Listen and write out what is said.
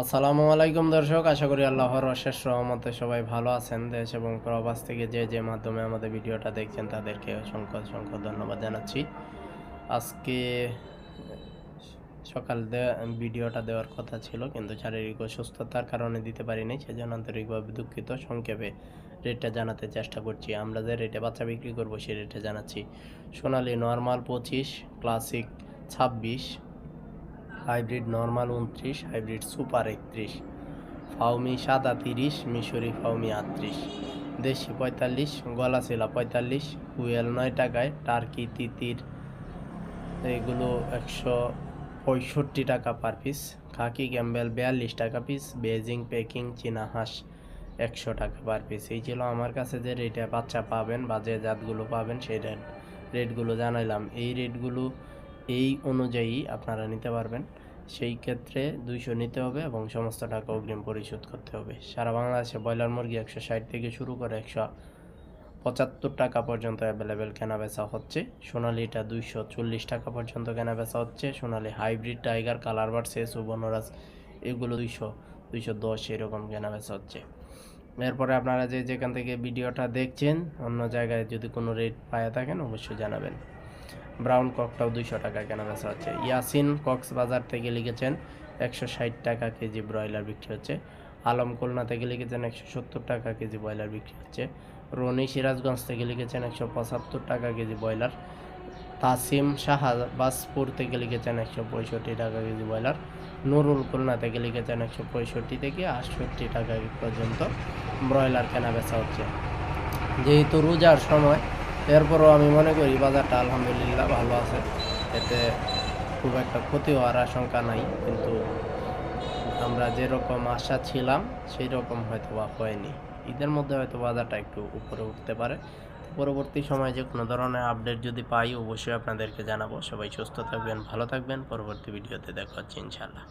আসসালামু আলাইকুম দর্শক, আশা করি আল্লাহর অশেষ রহমতে সবাই ভালো আছেন দেশ এবং প্রবাস থেকে যে যে মাধ্যমে আমাদের ভিডিওটা দেখছেন তাদেরকে অসংখ্য অসংখ্য ধন্যবাদ জানাচ্ছি। আজকে সকাল ভিডিওটা দেওয়ার কথা ছিল, কিন্তু শারীরিক অসুস্থতার কারণে দিতে পারিনি, সেজন্য আন্তরিকভাবে দুঃখিত। সংক্ষেপে রেটটা জানাতে চেষ্টা করছি। আমরা যে রেটে বাচ্চা বিক্রি করব সেই রেটে জানাচ্ছি। সোনালি নর্মাল পঁচিশ, ক্লাসিক ছাব্বিশ হাইব্রিড নর্মাল উনত্রিশ, হাইব্রিড সুপার একত্রিশ। ফাউমি সাদা তিরিশ, মিশরি ফাউমি আটত্রিশ। দেশি পঁয়তাল্লিশ, গলাচিলা পঁয়তাল্লিশ কুয়েল নয় টাকায় টার্কি তিতির। এগুলো একশো পঁয়ষট্টি টাকা পার পিস। খাকি ক্যাম্বেল বিয়াল্লিশ টাকা পিস, বেজিং, পেকিং, চীনা হাঁস একশো টাকা পার পিস। এই ছিল আমার কাছে যে রেটে বাচ্চা পাবেন বা যে জাতগুলো পাবেন সেই রেট রেটগুলো জানাইলাম। এই রেটগুলো এই অনুযায়ী আপনারা নিতে পারবেন। সেই ক্ষেত্রে দুইশো নিতে হবে এবং সমস্ত টাকা অগ্রিম পরিশোধ করতে হবে। সারা বাংলাদেশে ব্রয়লার মুরগি একশো ষাট থেকে শুরু করে একশো পঁচাত্তর টাকা পর্যন্ত অ্যাভেলেবেল কেনা বেচা হচ্ছে সোনালিটা দুইশো চল্লিশ টাকা পর্যন্ত কেনা বেচা হচ্ছে। সোনালি হাইব্রিড টাইগার কালার বার্সে সুবর্ণরাজ এগুলো দুইশো দুইশো দশ এরকম কেনা বেচা হচ্ছে। এরপরে আপনারা যে যেখান থেকে ভিডিওটা দেখছেন, অন্য জায়গায় যদি কোনো রেট পায়ে থাকেন, অবশ্যই জানাবেন। ব্রাউন ককটাও দুইশো টাকা কেনা বেচা হচ্ছে। ইয়াসিন কক্সবাজার থেকে লিখেছেন একশো ষাট টাকা কেজি ব্রয়লার বিক্রি হচ্ছে। আলম খুলনা থেকে লিখেছেন একশো সত্তর টাকা কেজি ব্রয়লার বিক্রি হচ্ছে। রনি সিরাজগঞ্জ থেকে লিখেছেন একশো পঁচাত্তর টাকা কেজি ব্রয়লার। তাসিম শাহবাজপুর থেকে লিখেছেন একশো পঁয়ষট্টি টাকা কেজি ব্রয়লার। নুরুল খুলনা থেকে লিখেছেন একশো পঁয়ষট্টি থেকে আটষট্টি টাকা পর্যন্ত ব্রয়লার কেনা বেচা হচ্ছে। যেহেতু রোজার সময় এরপরও আমি মনে করি বাজারটা আলহামদুলিল্লাহ ভালো আছে। এতে খুব একটা ক্ষতি হওয়ার আশঙ্কা নাই, কিন্তু আমরা যেরকম আশা ছিলাম সেই রকম হয়তো বা হয়নি। ঈদের মধ্যে হয়তো বাজারটা একটু উপরে উঠতে পারে। পরবর্তী সময়ে যে কোনো ধরনের আপডেট যদি পাই, অবশ্যই আপনাদেরকে জানাব। সবাই সুস্থ থাকবেন, ভালো থাকবেন। পরবর্তী ভিডিওতে দেখা হচ্ছে ইনশাল্লাহ